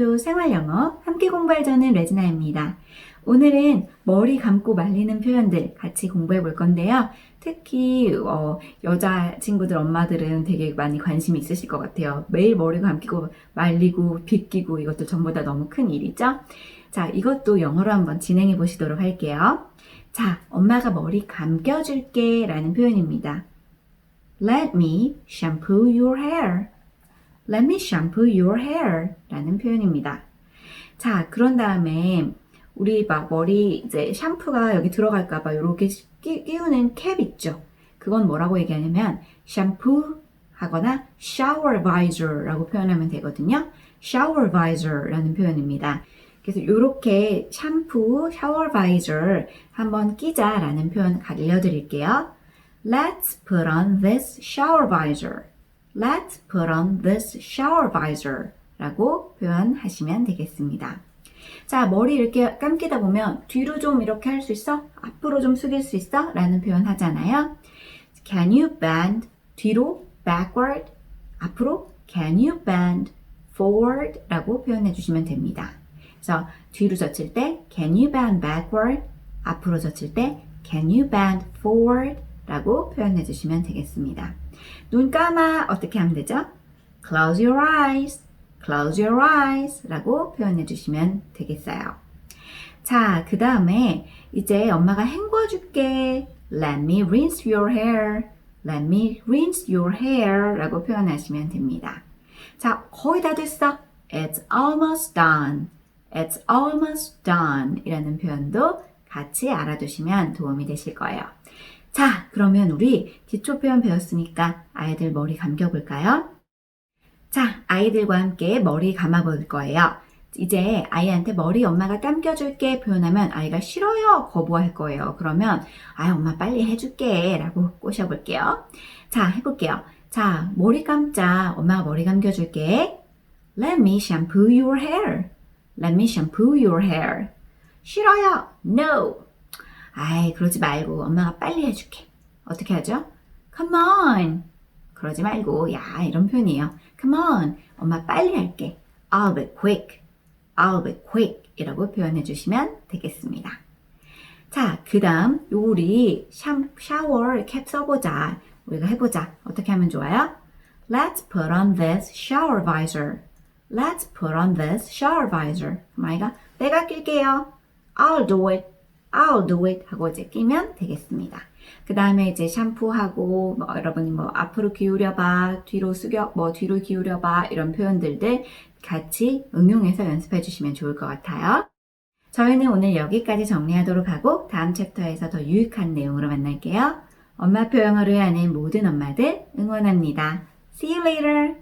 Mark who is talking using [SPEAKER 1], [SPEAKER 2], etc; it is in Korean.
[SPEAKER 1] 대표 생활영어 함께 공부할 저는 레지나입니다. 오늘은 머리 감고 말리는 표현들 같이 공부해 볼 건데요. 특히 어, 여자 친구들 엄마들은 되게 많이 관심이 있으실 것 같아요. 매일 머리 감기고 말리고 빗기고 이것도 전부 다 너무 큰 일이죠. 자, 이것도 영어로 한번 진행해 보시도록 할게요. 자, 엄마가 머리 감겨줄게 라는 표현입니다. Let me shampoo your hair. Let me shampoo your hair 라는 표현입니다. 자, 그런 다음에 우리 막 머리 이제 샴푸가 여기 들어갈까봐 이렇게 끼, 끼우는 캡 있죠? 그건 뭐라고 얘기하냐면 샴푸 하거나 shower visor라고 표현하면 되거든요. shower visor라는 표현입니다. 그래서 이렇게 샴푸, 샤워 바이저 한번 끼자라는 표현 알려드릴게요. Let's put on this shower visor. Let's put on this shower visor 라고 표현하시면 되겠습니다. 자, 머리 이렇게 감기다 보면 뒤로 좀 이렇게 할 수 있어? 앞으로 좀 숙일 수 있어? 라는 표현 하잖아요. Can you bend? 뒤로, backward, 앞으로, can you bend forward? 라고 표현해 주시면 됩니다. 그래서 뒤로 젖힐 때 can you bend backward? 앞으로 젖힐 때 can you bend forward? 라고 표현해 주시면 되겠습니다. 눈 감아 어떻게 하면 되죠? Close your eyes. Close your eyes. 라고 표현해 주시면 되겠어요. 자, 그 다음에 이제 엄마가 헹궈 줄게. Let me rinse your hair. Let me rinse your hair. 라고 표현하시면 됩니다. 자, 거의 다 됐어. It's almost done. It's almost done. 이라는 표현도 같이 알아두시면 도움이 되실 거예요. 자, 그러면 우리 기초 표현 배웠으니까 아이들 머리 감겨볼까요? 자, 아이들과 함께 머리 감아볼 거예요. 이제 아이한테 머리 엄마가 감겨줄게 표현하면 아이가 싫어요, 거부할 거예요. 그러면, 아, 엄마 빨리 해줄게. 라고 꼬셔볼게요. 자, 해볼게요. 자, 머리 감자. 엄마가 머리 감겨줄게. Let me shampoo your hair. Let me shampoo your hair. 싫어요. No. 아이, 그러지 말고 엄마가 빨리 해줄게. 어떻게 하죠? Come on. 그러지 말고, 야, 이런 표현이에요. Come on. 엄마 빨리 할게. I'll be quick. I'll be quick. 이라고 표현해 주시면 되겠습니다. 자, 그 다음, 샴, 샤워 캡 써보자. 우리가 해보자. 어떻게 하면 좋아요? Let's put on this shower visor. Let's put on this shower visor. 아이가 내가 낄게요. I'll do it. I'll do it 하고 이제 끼면 되겠습니다. 그 다음에 이제 샴푸하고 뭐 여러분이 뭐 앞으로 기울여봐, 뒤로 숙여, 뭐 뒤로 기울여봐 이런 표현들들 같이 응용해서 연습해 주시면 좋을 것 같아요. 저희는 오늘 여기까지 정리하도록 하고 다음 챕터에서 더 유익한 내용으로 만날게요. 엄마표 영어를 하는 모든 엄마들 응원합니다. See you later!